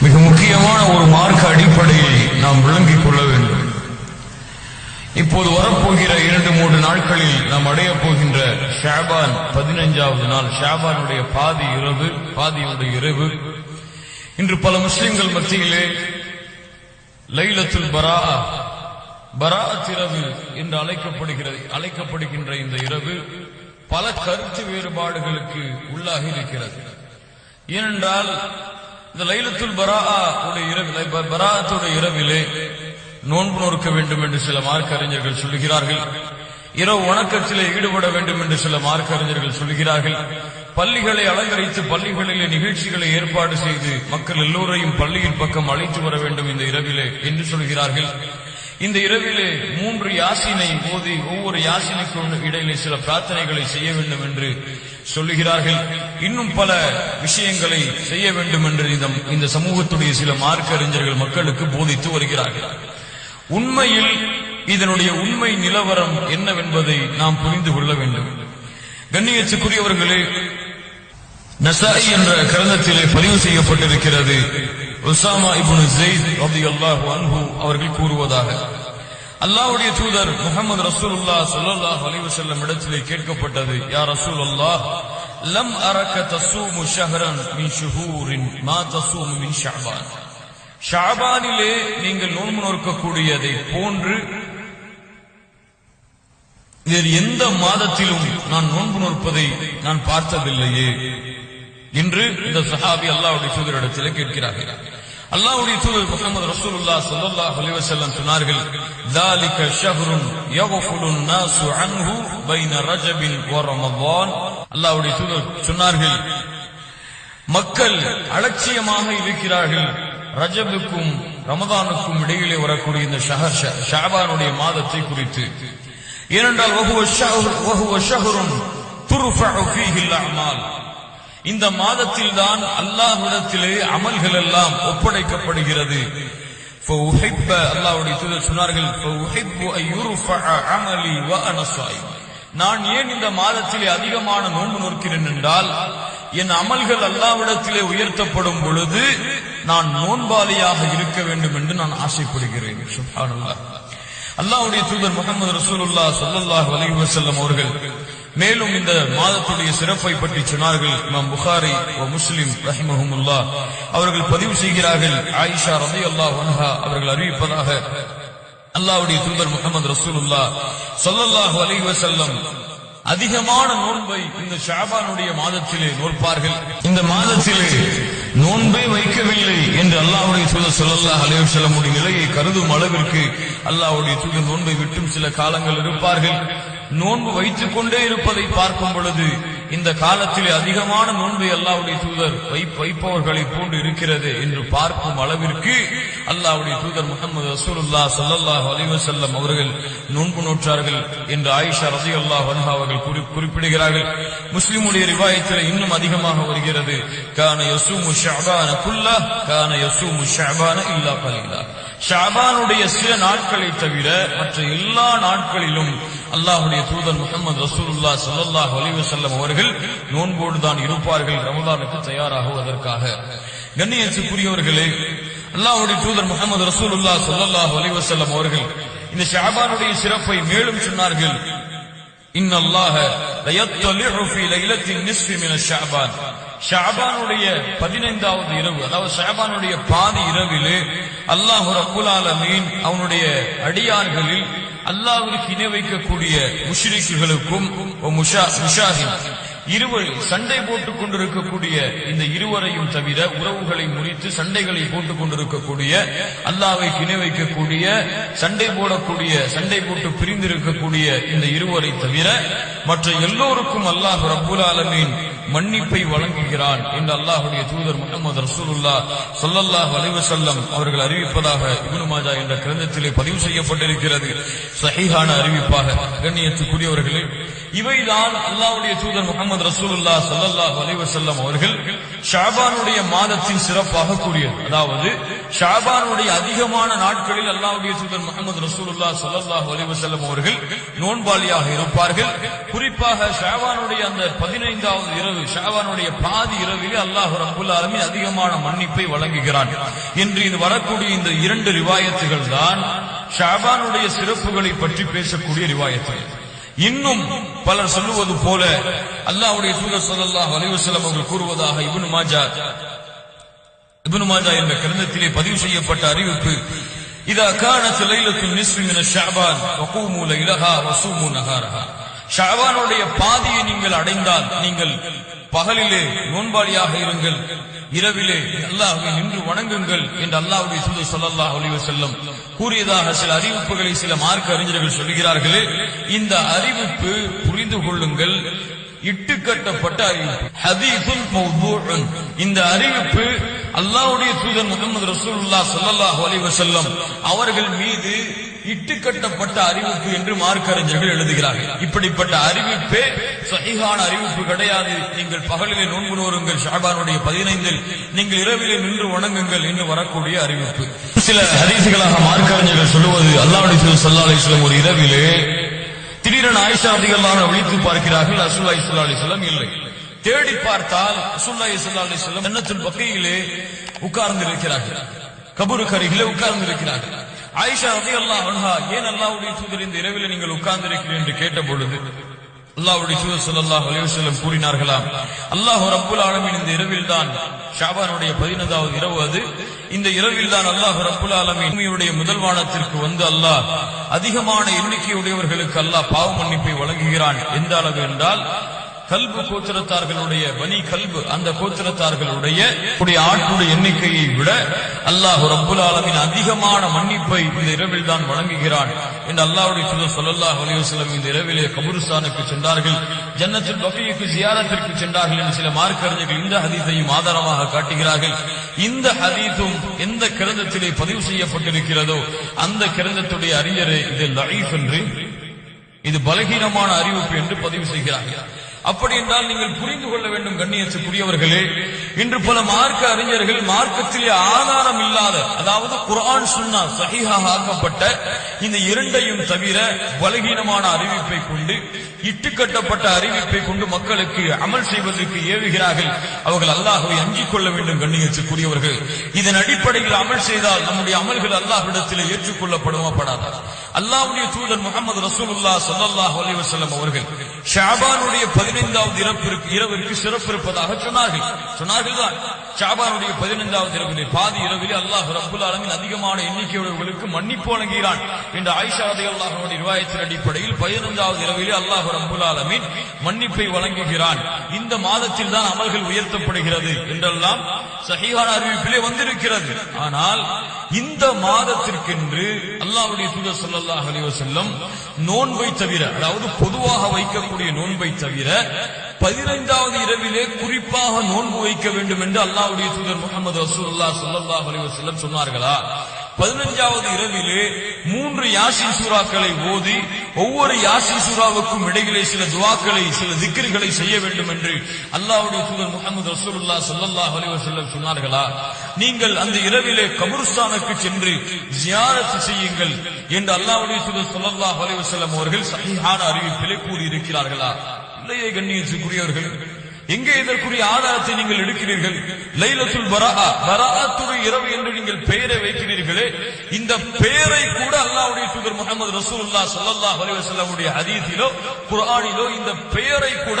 மிக முக்கியமான ஒரு மார்க்க அடிப்படையை நாம் விளங்கிக் கொள்ள வேண்டும். இப்போது வரப்போகிற இரண்டு மூன்று நாட்களில் நாம் அடையப் போகின்ற ஷாபான் பதினைஞ்சாவது நாள் ஷாபானுடைய பாதி இரவு பாதியுடைய இரவு. இன்று பல முஸ்லிம்கள் மத்தியிலே லைலத்துல் பரா பராத் இரவு என்று அழைக்கப்படுகிறது அழைக்கப்படுகின்ற இந்த இரவு பல கருத்து வேறுபாடுகளுக்கு உள்ளாகி இருக்கிறது. ஏனென்றால் இந்த லைலத்துல் பரா உடைய இரவு பராத்துடைய இரவிலே நோன்பு நோக்க வேண்டும் என்று சில மார்க்க அறிஞர்கள் சொல்லுகிறார்கள். இரவு வணக்கத்திலே ஈடுபட வேண்டும் என்று சில மார்க்க அறிஞர்கள் சொல்லுகிறார்கள். பள்ளிகளை அலங்கரித்து பள்ளிகளிலே நிகழ்ச்சிகளை ஏற்பாடு செய்து மக்கள் எல்லோரையும் பள்ளியின் பக்கம் அழைத்து வர வேண்டும் இந்த இரவிலே என்று சொல்கிறார்கள். இந்த இரவிலே மூன்று யாசினை போதி ஒவ்வொரு யாசினைக்கு இடையிலே சில பிரார்த்தனைகளை செய்ய வேண்டும் என்று சொல்லுகிறார்கள் இன்னும் பல விஷயங்களை செய்ய வேண்டும் என்று இந்த சமூகத்துடைய சில மார்க்க அறிஞர்கள் மக்களுக்கு போதித்து வருகிறார்கள். உண்மையில் இதனுடைய உண்மை நிலவரம் என்னவென்பதை நாம் புரிந்து கொள்ள வேண்டும். கண்ணியத்துக்குரியவர்களே நசாய் என்ற கிரந்தத்திலே பதிவு செய்யப்பட்டிருக்கிறது. உசாமா ஜெயித் அன்ஹு அவர்கள் கூறுவதாக. அல்லாவுடைய தூதர் முகமது ரசூலுல்லாஹ் ஸல்லல்லாஹு அலைஹி செல்லும் இடத்திலே கேட்கப்பட்டது யா ரசூலல்லாஹ் லம் அரக்க தசூமு ஷஹரன் மின் ஷுஹூரின் மா தசூமு மின் ஷாபான். ஷாபானிலே நீங்கள் நோன்பு நோக்கக்கூடியதை போன்று வேறு எந்த மாதத்திலும் நான் நோன்பு நோற்பதை நான் பார்த்ததில்லையே என்று இந்த சஹாபி அல்லாவுடைய தூதரிடத்திலே கேட்கிறார்கள். அல்லாவுடைய தூதர் முகமது ரசூலுல்லாஹ் ஸல்லல்லாஹு அலைஹி வஸல்லம் சொன்னார்கள் ذلك شهر يغفل الناس عنه بين رجب ورمضان அல்லாஹ்வுடைய தூதர் சொன்னார்கள் மக்கள் அலட்சியமாக இருக்கிறார்கள் ரஜபுக்கும் ரமதானுக்கும் இடையிலே வரக்கூடிய இந்த ஷஹர் ஷாபானுடைய மாதத்தை குறித்து ஏனென்றால் இந்த மாதத்தில் தான் அல்லாஹ்விடத்திலே அமல்கள் எல்லாம் ஒப்படைக்கப்படுகிறது அல்லாஹ்வுடைய தூதர் சொன்னார்கள் நான் ஏன் இந்த மாதத்திலே அதிகமான நோன்பு நோக்கிறேன் என்றால் என் அமல்கள் அல்லாவிடத்திலே உயர்த்தப்படும் பொழுது நான் நோன்பாளியாக இருக்க வேண்டும் என்று நான் ஆசைப்படுகிறேன். அல்லாவுடைய தூதர் முகமது ரசூலுல்லா சொல்லல்லாஹ் அலி வசல்லம் அவர்கள் மேலும் இந்த மாதத்துடைய சிறப்பை பற்றி சொன்னார்கள் இமாம் புகாரி முஸ்லிம் ரஹிமஹமுல்லா. அவர்கள் பதிவு செய்கிறார்கள் ஆயிஷா ரதி அல்லாஹ் அவர்கள் அறிவிப்பதாக. அல்லாவுடைய தூதர் முகமது ரசூலுல்லா சொல்லல்லாஹு அலி வசல்லம் அதிகமான நோன்பை இந்த ஷாபானுடைய மாதத்திலே நோற்பார்கள். இந்த மாதத்திலே நோன்பை வைக்கவில்லை என்று அல்லாவுடைய தூதர் சொல்லல்லாஹ் அலைவசல்லமுடைய நிலையை கருதும் அளவிற்கு அல்லாவுடைய தூதர் நோன்பை விட்டும் சில காலங்கள் இருப்பார்கள். நோன்பு வைத்துக் கொண்டே இருப்பதை பார்க்கும் பொழுது இந்த காலத்திலே அதிகமான நோன்பை அல்லாவுடைய தூதர் வைப்பவர்களை போன்று இருக்கிறது என்று பார்க்கும் அளவிற்கு அல்லாவுடைய தூதர் முகமது ரசூலுல்லா சல்லல்லாஹ் அலிவசல்லம் அவர்கள் நோன்பு நோற்றார்கள் என்று ஆயிஷா ரசி அல்லாஹ் அவர்கள் குறிப்பிடுகிறார்கள். முஸ்லிமுடைய ரிவாயத்தில் இன்னும் அதிகமாக வருகிறது. கான யசூ முஷாபான குல்லா கான யசூ முஷாபான இல்லா கலீலா. ஷாபானுடைய சில நாட்களை தவிர மற்ற எல்லா நாட்களிலும் அல்லாஹுடைய தூதர் முகமது ரசூலுல்லா சல்லாஹ் அலிவசல்லம் அவர்கள் நோன்போடு தான் இருப்பார்கள் ரமதானுக்கு தயாராகுவதற்காக. கண்ணியத்துக்குரியவர்களே அல்லாஹுடைய தூதர் முகமது ரசூலுல்லா சல்லாஹ் அலிவசல்லம் அவர்கள் இந்த ஷாபானுடைய சிறப்பை மேலும் சொன்னார்கள். இன்னல்லாஹ லயத்தலிஉ ஷாபானுடைய பதினைந்தாவது இரவு அதாவது ஷாபானுடைய பாதி இரவிலே அல்லாஹு ரப்புல் ஆலமீன் அவனுடைய அடியார்களில் அல்லாவிற்கு இணை வைக்கக்கூடிய முஷ்ரிக்குகளுக்கும் முஷாஹின் இருவர் சண்டை போட்டுக் கொண்டிருக்கக்கூடிய இந்த இருவரையும் தவிர உறவுகளை முறித்து சண்டைகளை போட்டுக் கொண்டிருக்கக்கூடிய அல்லாவை இணை வைக்கக்கூடிய சண்டை போடக்கூடிய சண்டை போட்டு பிரிந்திருக்கக்கூடிய இந்த இருவரை தவிர மற்ற எல்லோருக்கும் அல்லாஹ் ரபுல் ஆலமீன் மன்னிப்பை வழங்குகிறான் என்று அல்லாஹுடைய தூதர் முகமது ரசூலுல்லா சொல்லல்லாஹ் அலைவசல்லம் அவர்கள் அறிவிப்பதாக இபுனு மாஜா என்ற கிரந்தத்திலே பதிவு செய்யப்பட்டிருக்கிறது. சஹிஹான அறிவிப்பாக கண்ணியத்துக்குரியவர்களே இவைதான் அல்லாஹுடைய தூதர் முகமது முகமது ரசூலுல்லா ஸல்லல்லாஹு அலைஹி அவர்கள் ஷாபானுடைய மாதத்தின் சிறப்பாக கூறியது. அதாவது ஷாபானுடைய அதிகமான நாட்களில் அல்லாவுடைய தூதர் முகமது ரசூலுல்லா ஸல்லல்லாஹு அலைஹி அவர்கள் நோன்பாளியாக இருப்பார்கள். குறிப்பாக ஷாபானுடைய அந்த பதினைந்தாவது இரவு ஷாபானுடைய பாதி இரவிலே அல்லாஹ் ரப்புல் அதிகமான மன்னிப்பை வழங்குகிறான். என்று இது வரக்கூடிய இந்த இரண்டு ரிவாயத்துகள் தான் ஷாபானுடைய சிறப்புகளை பற்றி பேசக்கூடிய ரிவாயத்துகள். இன்னும் பலர் சொல்லுவது போல அல்லாவுடைய தூதர் ஸல்லல்லாஹு அலைஹி அவர்கள் கூறுவதாக இப்னு மாஜா. இப்னு மாஜா என்ற கிரந்தத்திலே பதிவு செய்யப்பட்ட அறிவிப்பு இதா கானத் லைலத்துல் நிஸ்ஃபி மின ஷஅபான் வகூமு லைலஹா வஸூமு நஹாரஹா. பாதியை நீங்கள் அடைந்தால் நீங்கள் பகலிலே நோன்பாளியாக இருங்கள். இரவிலே அல்லாஹை நின்று வணங்குங்கள் என்று அல்லாஹுடைய தூதர் சொல்லல்லா அலைஹி செல்லும் கூறியதாக சில அறிவிப்புகளை சில மார்க்க அறிஞர்கள் சொல்கிறார்களே இந்த அறிவிப்பு புரிந்து கொள்ளுங்கள். இட்டுக்கட்டப்பட்ட அறிவிப்பு. ஹதீஸுன் இந்த அறிவிப்பு அல்லாஹ்வுடைய தூதர் முகமது ரசூலுல்லாஹ் ஸல்லல்லாஹு அலைஹி அவர்கள் மீது இட்டுக்கட்டப்பட்ட அறிவிப்பு என்று மார்க்கறிஞர்கள் எழுதுகிறார்கள். இப்படிப்பட்ட அறிவிப்பே சகிகான அறிவிப்பு கிடையாது. நீங்கள் பகலிலே நோன்பு நோருங்கள் ஷாபானுடைய பதினைந்தில் நீங்கள் இரவிலே நின்று வணங்குங்கள் என்று வரக்கூடிய அறிவிப்பு. சில ஹரிசுகளாக மார்க்கறிஞர்கள் சொல்லுவது அல்லாவுடைய சொல்லாலை சொல்லும் ஒரு இரவிலே திடீரென ஆயிஷா ஒழித்து விழித்து பார்க்கிறார்கள் ரசூலுல்லாஹி ஸல்லல்லாஹு அலைஹி இல்லை. தேடி பார்த்தால் ரசூலுல்லாஹி ஸல்லல்லாஹு அலைஹி வஸல்லம் ஜன்னத்துல் உட்கார்ந்து இருக்கிறார்கள் கபருக்கு அருகிலே உட்கார்ந்து இருக்கிறார்கள் ஆயிஷா ரலியல்லாஹு அன்ஹா ஏன் அல்லாஹ்வுடைய தூதர் இந்த இரவிலே நீங்கள் உட்கார்ந்திருக்கிறீர்கள் என்று கேட்ட பொழுது அல்லாஹ்வுடைய தூதர் ஸல்லல்லாஹு அலைஹி வஸல்லம் கூறினார்களாம் அல்லாஹ் ரப்பல் ஆலமின் இந்த இரவில் தான் ஷாபானுடைய 15வது இரவு அது. இந்த இரவில் தான் அல்லாஹ் ரப்பல் ஆலமீன் பூமியுடைய முதல் வானத்திற்கு வந்து அல்லாஹ் அதிகமான எண்ணிக்கையுடையவர்களுக்கு அல்லாஹ் பாவ மன்னிப்பை வழங்குகிறான். எந்த அளவு என்றால் கல்பு கோத்திரத்தார்களுடைய வனி கல்பு அந்த கோத்திரத்தார்களுடைய உடைய எண்ணிக்கையை விட அல்லாஹ் ரப்புல் ஆலமின் அதிகமான மன்னிப்பை இந்த இரவில் தான் வழங்குகிறான் என்று அல்லாஹ்வுடைய தூதர் ஸல்லல்லாஹு அலிவசலம் இந்த இரவிலே கபுருஸ்தானுக்கு சென்றார்கள் ஜன்னத்தில் பகீக்கு ஜியாரத்திற்கு சென்றார்கள் என்று சில மார்க்கறிஞர்கள் இந்த ஹதீத்தையும் ஆதாரமாக காட்டுகிறார்கள். இந்த ஹதீத்தும் எந்த கிரந்தத்திலே பதிவு செய்யப்பட்டிருக்கிறதோ அந்த கிரந்தத்துடைய அறிஞரே இது லைஃப் என்று இது பலகீனமான அறிவிப்பு என்று பதிவு செய்கிறார்கள். அப்படி என்றால் நீங்கள் புரிந்து கொள்ள வேண்டும் கண்ணியத்துக்குரியவர்களே. இன்று பல மார்க்க அறிஞர்கள் மார்க்கத்திலே ஆதாரம் இல்லாத அதாவது குரான் சுன்னா சகிஹாக ஆக்கப்பட்ட இந்த இரண்டையும் தவிர பலகீனமான அறிவிப்பை கொண்டு இட்டுக்கட்டப்பட்ட அறிவிப்பை கொண்டு மக்களுக்கு அமல் செய்வதற்கு ஏவுகிறார்கள். அவர்கள் அல்லாஹுவை அஞ்சிக் கொள்ள வேண்டும் கண்ணியத்துக்குரியவர்கள். இதன் அடிப்படையில் அமல் செய்தால் நம்முடைய அமல்கள் அல்லாஹ்விடத்தில் ஏற்றுக்கொள்ளப்படுமா படாதா? அல்லாவுடைய தூதர் முகமது ரசூலுல்லா ஸல்லல்லாஹு அலைஹி வஸல்லம் அவர்கள் ஷாபானுடைய பதினைந்தாவது இறப்பிற்கு இரவிற்கு சிறப்பு இருப்பதாக சொன்னார்கள். சொன்னார்கள் தான் ஷாபானுடைய 15வது இரவிலே பாதி இரவிலே அல்லாஹ் ரபுல் அலமின் அதிகமான எண்ணிக்கையுள்ளவர்களுக்கு மன்னிப்பு வழங்குகிறான் என்று ஆயிஷா ரலியல்லாஹு அல்லாஹனுடைய நிர்வாகத்தின் அடிப்படையில் 15வது இரவிலே அல்லாஹ் ரபுல் அலமின் மன்னிப்பை வழங்குகிறான். இந்த மாதத்தில் தான் அமல்கள் உயர்த்தப்படுகிறது என்றெல்லாம் சஹிஹான அறிவிப்பிலே வந்திருக்கிறது. ஆனால் இந்த மாதத்திற்கென்று அல்லாஹ்வுடைய தூதர் சல்லாஹ் அலி வசல்லம் நோன்பை தவிர அதாவது பொதுவாக வைக்கக்கூடிய நோன்பை தவிர பதினைந்தாவது இரவிலே குறிப்பாக நோன்பு வைக்க வேண்டும் என்று அல்லாஹ்வுடைய தூதர் முகமது ரசூலுல்லாஹ் சல்லாஹ் அலி வசல்லம் சொன்னார்களா? பதினஞ்சாவது இரவிலே மூன்று யாசின் சூறாக்களை ஓதி ஒவ்வொரு யாசின் சூறாவுக்கும் இடையிலே சில துவாக்களை சில திக்ருகளை செய்ய வேண்டும் என்று அல்லாவுடைய தூதர் முகமது ரசூலுல்லாஹ் ஸல்லல்லாஹு அலைஹி சொன்னார்களா? நீங்கள் அந்த இரவிலே கபுருஸ்தானுக்கு சென்று ஜியாரத்து செய்யுங்கள் என்று அல்லாவுடைய தூதர் ஸல்லல்லாஹு அலைஹி அவர்கள் சஹீஹான அறிவிப்பிலே கூறியிருக்கிறார்களா? இல்லையே கண்ணியத்துக்குரியவர்கள் எங்கே இதற்குரிய ஆதாரத்தை நீங்கள் எடுக்கிறீர்கள்? லைலத்துல் பராஆ பராஅத்துடைய இரவு என்று நீங்கள் பெயரை வைக்கிறீர்களே இந்த பெயரை கூட அல்லாவுடைய தூதர் முகமது ரசூல்லா ஸல்லல்லாஹு அலிவசல்லாவுடைய வஸல்லமுடைய ஹதீஸிலோ குர்ஆனிலோ இந்த பெயரை கூட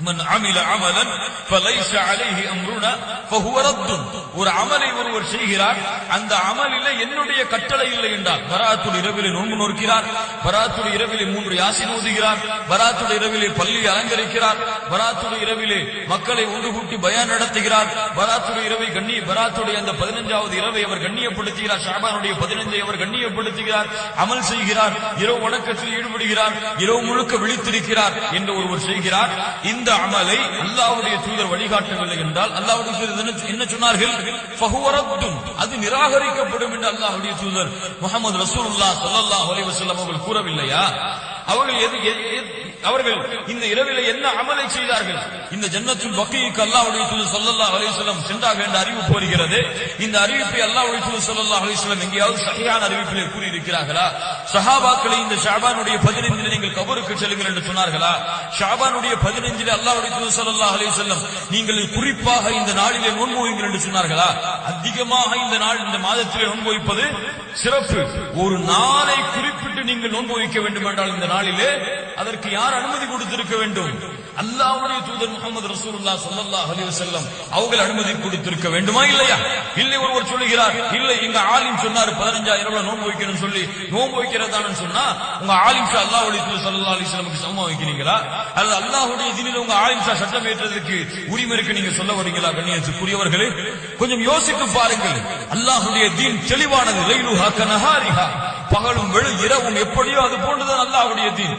மன் அமில அமலன் பலைச அலைஹி அம்ருனா ஃபஹுவ ரத்துன் ஒரு அமலை ஒருவர் செய்கிறார் அந்த அமலில என்னுடைய கட்டளை இல்லை என்றால் பராத்துடைய இரவிலே நோன்பு நோக்கிறார் பராத்துடைய இரவிலே மூன்று யாசின் ஓதுகிறார் பராத்துடைய இரவிலே பள்ளி அலங்கரிக்கிறார் பராத்துடைய இரவிலே மக்களை ஒன்று கூட்டி பயன் நடத்துகிறார் பராத்துடைய இரவை கண்ணிய பராத்துடைய அந்த பதினஞ்சாவது இரவை அவர் கண்ணியப்படுத்துகிறார் ஷாபானுடைய பதினைந்தை அவர் கண்ணியப்படுத்துகிறார் அமல் செய்கிறார் இரவு வணக்கத்தில் ஈடுபடுகிறார் இரவு முழுக்க விழித்திருக்கிறார் என்று ஒருவர் செய்கிறார். இந்த எந்த அமலை அல்லாவுடைய தூதர் வழிகாட்டவில்லை என்றால் அல்லாவுடைய தூதர் என்ன- சொன்னார்கள்? ஃபஹுவ அது நிராகரிக்கப்படும் என்று அல்லாஹ்வுடைய தூதர் முகமது ரசூலுல்லாஹ் ஸல்லல்லாஹு அலைஹி வஸல்லம் அவர்கள் கூறவில்லையா? அவர்கள் எது எது- எது- அவர்கள் இந்த இரவிலே என்ன அமலை செய்தார்கள்? இந்த ஜன்னத்துல் பக்கிக்கு அல்லாஹ்வுடைய தூதர் சொல்லல்லா அலைஹி சென்றாக சென்றார்கள் என்ற அறிவிப்பு வருகிறது இந்த அறிவிப்பை அல்லாஹ்வுடைய தூதர் சொல்லல்லா அலைஹி எங்கேயாவது சரியான அறிவிப்பிலே கூறியிருக்கிறார்களா? சஹாபாக்களை இந்த ஷாபானுடைய 15 நீங்கள் கபருக்கு செல்லுங்கள் என்று சொன்னார்களா? ஷாபானுடைய 15 அல்லாஹ்வுடைய தூதர் சொல்லல்லா அலைஹி நீங்கள் குறிப்பாக இந்த நாளிலே நோன்பு என்று சொன்னார்களா? அதிகமாக இந்த நாள் இந்த மாதத்திலே நோன்பு சிறப்பு. ஒரு நாளை குறிப்பிட்டு நீங்கள் நோன்பு வைக்க வேண்டும் என்றால் இந்த நாளிலே அதற்கு யார் யார் அனுமதி கொடுத்திருக்க வேண்டும்? அல்லாவுடைய தூதர் முகமது ரசூல்லா சல்லா அலி வசல்லம் அவர்கள் அனுமதி கொடுத்திருக்க வேண்டுமா இல்லையா? இல்லை ஒருவர் சொல்லுகிறார் இல்லை எங்க ஆலிம் சொன்னார் 15000 ரூபாய் நோன்பு வைக்கணும்னு சொல்லி. நோன்பு வைக்கிறதான்னு சொன்னா உங்க ஆலிம் ஷா அல்லாஹ்வுடைய தூதர் சல்லா அலி சொல்லமுக்கு சமம் வைக்கிறீங்களா? அல்லது அல்லாஹுடைய தினில உங்க ஆலிம் ஷா சட்டம் ஏற்றதுக்கு உரிமை இருக்கு நீங்க சொல்ல வரீங்களா கண்ணியத்துக்குரியவர்களே? கொஞ்சம் யோசித்து பாருங்கள். அல்லாஹுடைய தீன் தெளிவானது. லைலுஹா கனஹாரிஹா பகலும் வெளு இரவும் எப்படியோ அது போன்றுதான் அல்லாஹுடைய தீன்.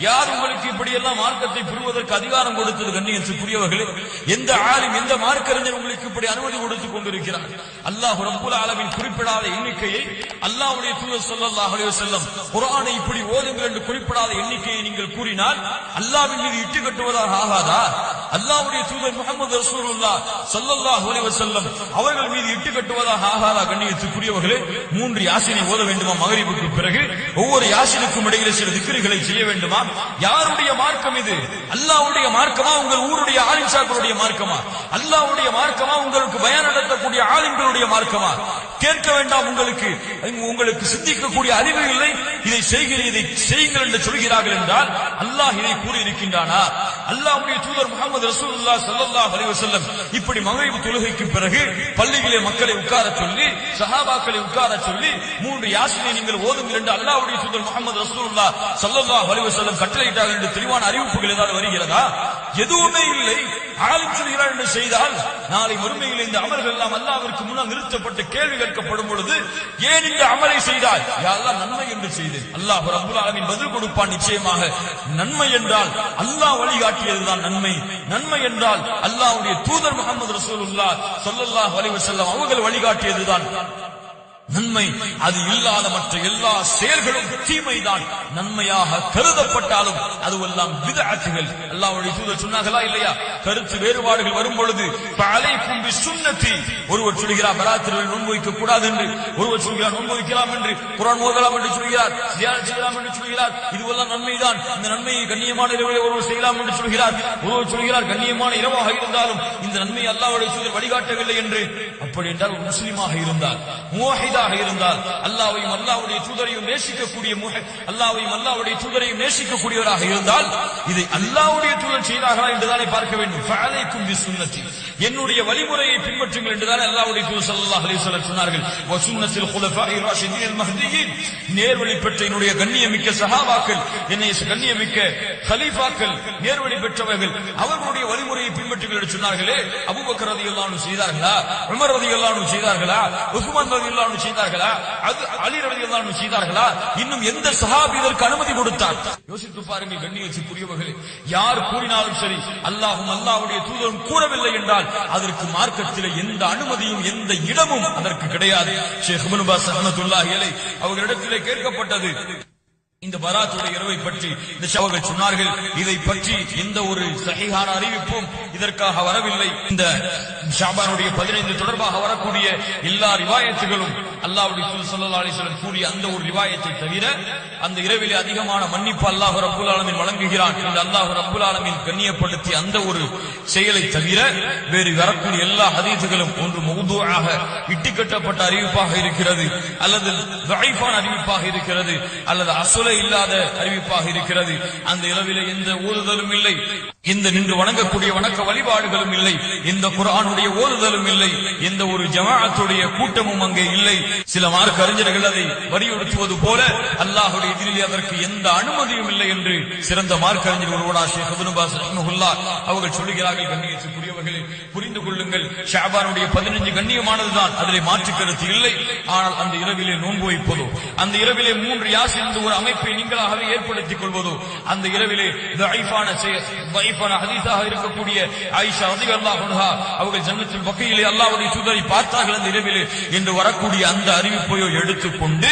யார் உங்களுக்கு இப்படி எல்லாம் மார்க்கத்தை புரிவதற்கு அதிகாரம் கொடுத்தது கண்ணியத்துக்குரியவர்களே? எந்த ஆளும் எந்த மார்க்கறிஞர் உங்களுக்கு இப்படி அனுமதி கொடுத்து கொண்டிருக்கிறார்? அல்லாஹ் ரப்புல் ஆலமின் குறிப்பிடாத எண்ணிக்கையை அல்லாஹுடைய தூதர் ஸல்லல்லாஹு செல்லம் குரானை இப்படி ஓதுங்கள் என்று குறிப்பிடாத எண்ணிக்கையை நீங்கள் கூறினால் அல்லாவின் மீது இட்டு கட்டுவதாக ஆகாதா? அல்லாவுடைய தூதர் முகமது ரசூலுல்லாஹ் ஸல்லல்லாஹு அலைஹி செல்லம் அவர்கள் மீது இட்டு கட்டுவதாக ஆகாதா கண்ணியத்துக்குரியவர்களே? மூன்று யாசினை ஓத வேண்டுமா மகரிபுக்கு பிறகு? ஒவ்வொரு யாசினுக்கும் இடையிலே சில திக்கிரிகளை செய்ய வேண்டுமா? யாருடைய மார்க்கம் இது? அல்லாவுடைய மார்க்கமா? உங்கள் ஊருடைய ஆலிம்சாக்களுடைய மார்க்கமா? அல்லாவுடைய மார்க்கமா? உங்களுக்கு பயன் நடத்தக்கூடிய ஆலிம்களுடைய மார்க்கமா? கேட்க வேண்டாம் உங்களுக்கு. உங்களுக்கு சிந்திக்கக்கூடிய அறிவு இல்லை. இதை செய்கிற இதை செய்யுங்கள் என்று சொல்கிறார்கள் என்றால் அல்லாஹ் இதை கூறியிருக்கின்றானா? அல்லாஹ்வுடைய தூதர் முகமது ரசூலுல்லா ஸல்லல்லாஹு அலைஹி வஸல்லம் இப்படி மகரிப் தொழுகைக்கு பிறகு பள்ளியிலே மக்களை உட்கார சொல்லி சஹாபாக்களை உட்கார சொல்லி மூன்று யாசினை நீங்கள் ஓதுங்கள் என்று அல்லாஹ்வுடைய தூதர் முகமது ரசூலுல்லா ஸல்லல்லாஹு அலைஹி வஸல்லம் கட்டளையிட்டார்கள் என்று தெளிவான அறிவிப்புகள் ஏதாவது வருகிறதா? எதுவுமே இல்லை. ஆளும் சொல்கிறார் என்று செய்தால் நாளை மறுமையில் இந்த அமல்கள் எல்லாம் அல்லாவிற்கு முன்னால் நிறுத்தப்பட்டு கேள்வி கேட்கப்படும் பொழுது ஏன் இந்த அமலை செய்தாய்? யாரெல்லாம் நன்மை என்று செய்தேன். அல்லாஹ் ரப்புல் பதில் கொடுப்பான் நிச்சயமாக. நன்மை என்றால் அல்லாஹ் வழிகாட்டியதுதான் நன்மை. நன்மை என்றால் அல்லாஹ்வுடைய தூதர் முகமது ரசூலுல்லாஹ் ஸல்லல்லாஹு அலைஹி வஸல்லம் அவர்கள் வழிகாட்டியதுதான் நன்மை அது இல்லாத மற்ற எல்லா செயல்களும் தீமைதான். நன்மையாக கருதப்பட்டாலும் அதுவெல்லாம் விதஅத்துகள் அல்லாஹ்வுடைய தூதர் சொன்னார்களா இல்லையா? கருத்து வேறுபாடுகள் வரும் பொழுது அலைக்கும் சுண்ணத்தி ஒருவர் சொல்கிறார் பராத்திரில் நோன்பு கூடாது என்று. ஒருவர் சொல்கிறார் நோன்பு என்று. குரான் ஓதலாம் என்று சொல்கிறார் தியானம் செய்யலாம் என்று சொல்கிறார். இதுவெல்லாம் நன்மைதான். இந்த நன்மையை கண்ணியமான இரவிலே ஒருவர் செய்யலாம் என்று சொல்கிறார். ஒருவர் சொல்கிறார் கண்ணியமான இரவாக இருந்தாலும் இந்த நன்மையை அல்லாவுடைய தூதர் வழிகாட்டவில்லை என்று. அப்படி என்றால் முஸ்லீமாக முஸ்லிமாக இருந்தால் முஹ்மினாக இருந்தால் அல்லாவையும் அல்லாவுடைய தூதரையும் நேசிக்கக்கூடிய அல்லாவையும் அல்லாவுடைய தூதரையும் நேசிக்கக்கூடியவராக இருந்தால் இதை அல்லாவுடைய தூதர் செய்தார்களா என்றுதானே பார்க்க வேண்டும். ஃபஅலைக்கும் என்னுடைய வழிமுறையை பின்பற்றுங்கள் என்றுதானே அல்லாவுடைய தூதர் சல்லாஹ் அலைஹி சொன்னார்கள். வ சுன்னத்தில் ராஷிதீன் மஹ்தியின். நேர்வழி பெற்ற என்னுடைய கண்ணியமிக்க சஹாபாக்கள் என்னை கண்ணியமிக்க ஹலீஃபாக்கள் நேர்வழி பெற்றவர்கள் அவர்களுடைய வழிமுறையை பின்பற்றுங்கள் என்று சொன்னார்களே. அபுபக்கர் ரதி அன்ஹு செய்தார்களா? உமர் ரதி அன்ஹு செய்தார்களா? உஸ்மான் ரலியல்லாஹு அன்ஹு செய்தார்களா? அது அலி ரவி அன்ஹு செய்தார்களா? இன்னும் எந்த சஹாபி இதற்கு அனுமதி கொடுத்தார்? யோசித்து பாருங்கள் கண்ணி வச்சு புரியவர்களே. யார் கூறினாலும் சரி அல்லாஹும் அல்லாஹுடைய தூதரும் கூறவில்லை என்றால் அதற்கு மார்க்கத்தில் எந்த அனுமதியும் எந்த இடமும் அதற்கு கிடையாது. ஷேக் முனுபாஸ் பாஸ் ரஹ்மத்துல்லாஹி அவர்களிடத்திலே கேட்கப்பட்டது இந்த பராத்துடைய இரவை பற்றி இந்த சவர்கள் சொன்னார்கள். இதை பற்றி எந்த ஒரு சகிகான அறிவிப்பும் இதற்காக வரவில்லை. இந்த ஷாபானுடைய பதினைந்து தொடர்பாக வரக்கூடிய எல்லா ரிவாயத்துகளும் அல்லாவுடைய தூதர் ஸல்லல்லாஹு அலைஹி கூறிய அந்த ஒரு ரிவாயத்தை தவிர அந்த இரவிலே அதிகமான மன்னிப்பு அல்லாஹ் ரப்புல் ஆலமின் வழங்குகிறான் என்று அல்லாஹ் ரப்புல் ஆலமின் கண்ணியப்படுத்திய அந்த ஒரு செயலை தவிர வேறு வரக்கூடிய எல்லா ஹதீஸுகளும் ஒன்று மௌதுஆக இட்டுக்கட்டப்பட்ட அறிவிப்பாக இருக்கிறது அல்லது அறிவிப்பாக இருக்கிறது அல்லது அசுல இல்லாத அறிவிப்பாக இருக்கிறது. அந்த இரவிலே எந்த ஊறுதலும் இல்லை. இந்த நின்று வணங்கக்கூடிய வணக்க வழிபாடுகளும் இல்லை. இந்த குரானுடைய ஓதுதலும் இல்லை. எந்த ஒரு ஜமாஅத்துடைய கூட்டமும் அங்கே இல்லை. சில மார்க் அறிஞர்கள் அதை வலியுறுத்துவது போல அல்லாஹுடைய எதிரிலே அதற்கு எந்த அனுமதியும் இல்லை என்று சிறந்த மார்க் அறிஞர் ஒருவடா ஷேக் இப்னு பாஸ் அவர்கள் சொல்லுகிறார்கள் கண்ணியத்துக்குரியவர்களே. புரிந்து கொள்ளுங்கள். ஷாபானுடைய பதினஞ்சு கண்ணியமானதுதான். அதிலே மாற்று கருத்து இல்லை. ஆனால் அந்த இரவிலே நோன்பு வைப்பதோ அந்த இரவிலே மூன்று யாஸ் என்ற ஒரு அமைப்பை நீங்களாகவே ஏற்படுத்திக் கொள்வதோ அந்த இரவிலே தஈஃபான ஹதீஸாக இருக்கக்கூடிய ஆயிஷா ரலியல்லாஹு அல்லாஹா அவர்கள் ஜன்னத்துல் பக்கையிலே அல்லாவுடைய தூதரை பார்த்தார்கள் அந்த இரவிலே என்று வரக்கூடிய அந்த அறிவிப்பையோ எடுத்துக்கொண்டு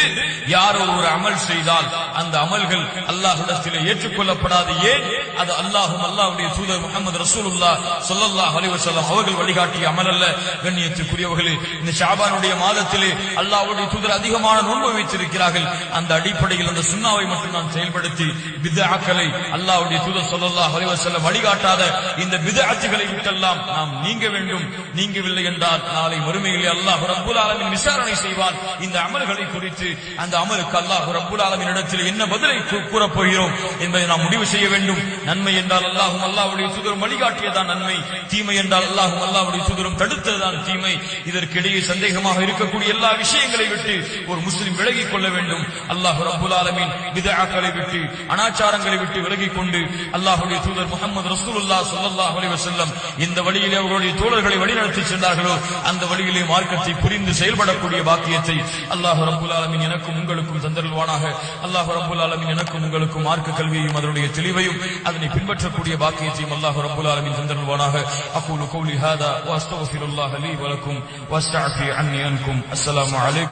யாரோ ஒரு அமல் செய்தால் அந்த அமல்கள் அல்லாஹ்விடத்திலே ஏற்றுக்கொள்ளப்படாது. ஏன்? அது அல்லாஹும் அல்லாஹ்வுடைய தூதர் முகமது ரசூலுல்லா ஸல்லல்லாஹு அலிவசல்லாம் அவர்கள் வழிகாட்டிய அமல் அல்ல. கண்ணியத்துக்குரியவர்களே இந்த ஷாபானுடைய மாதத்திலே அல்லாஹ்வுடைய தூதர் அதிகமான நோன்பு வைத்திருக்கிறார்கள். அந்த அடிப்படையில் அந்த சுண்ணாவை மட்டும் நாம் செயல்படுத்தி வித்யாக்களை அல்லாஹ்வுடைய தூதர் ஸல்லல்லாஹு அலிவசல்லம் வழிகாட்டாத இந்த பித்ஆத்துகளை விட்டெல்லாம் நாம் நீங்க வேண்டும். நீங்கவில்லை என்றால் நாளை மறுமையிலே அல்லாஹ் ரப்பல் விசாரணை செய்வான். இந்த அமல்களை குறித்து அந்த அமலுக்கு அல்லாஹ் ரப்பல் ஆலமீன் இடத்தில் என்ன பதிலை கூறப்போகிறோம் கூறப் போகிறோம் என்பதை நாம் முடிவு செய்ய வேண்டும். நன்மை என்றால் அல்லாஹும் அல்லாஹ்வுடைய சுதரும் வழிகாட்டியதான் நன்மை. தீமை என்றால் அல்லாஹும் அல்லாஹ்வுடைய சுதரும் தடுத்ததுதான் தீமை. இதற்கிடையே சந்தேகமாக இருக்கக்கூடிய எல்லா விஷயங்களை விட்டு ஒரு முஸ்லிம் விலகிக் கொள்ள வேண்டும். அல்லாஹ் ரப்புல் ஆலமீன் பிதஆக்களை விட்டு அனாச்சாரங்களை விட்டு விலகிக் கொண்டு அல்லாஹுடைய தூதர் முகமது ரசூலுல்லாஹ் ஸல்லல்லாஹு அலைஹி வஸல்லம் இந்த வழியிலே அவர்களுடைய தோழர்களை வழிநடத்தி சென்றார்களோ அந்த வழியிலே மார்க்கத்தை புரிந்து செயல்படக்கூடிய பாக்கியத்தை அல்லாஹ் ரப்புல் ஆலமின் எனக்கும் உங்களுக்கும் தந்தருள்வானாக. அல்லாஹ் ரப்புல் ஆலமின் எனக்கும் உங்களுக்கும் மார்க்க கல்வியையும் அதனுடைய தெளிவையும் அதனை பின்பற்றக்கூடிய பாக்கியத்தையும் அல்லாஹ் ரப்புல் ஆலமின் தந்தருள்வானாக. அகூலு கௌலி ஹாதா வஸ்தக்ஃபிருல்லாஹ லீ வலக்கும் வஸ்தஅஃபி அன்னி அன்கும். அஸ்ஸலாமு அலைக்கும்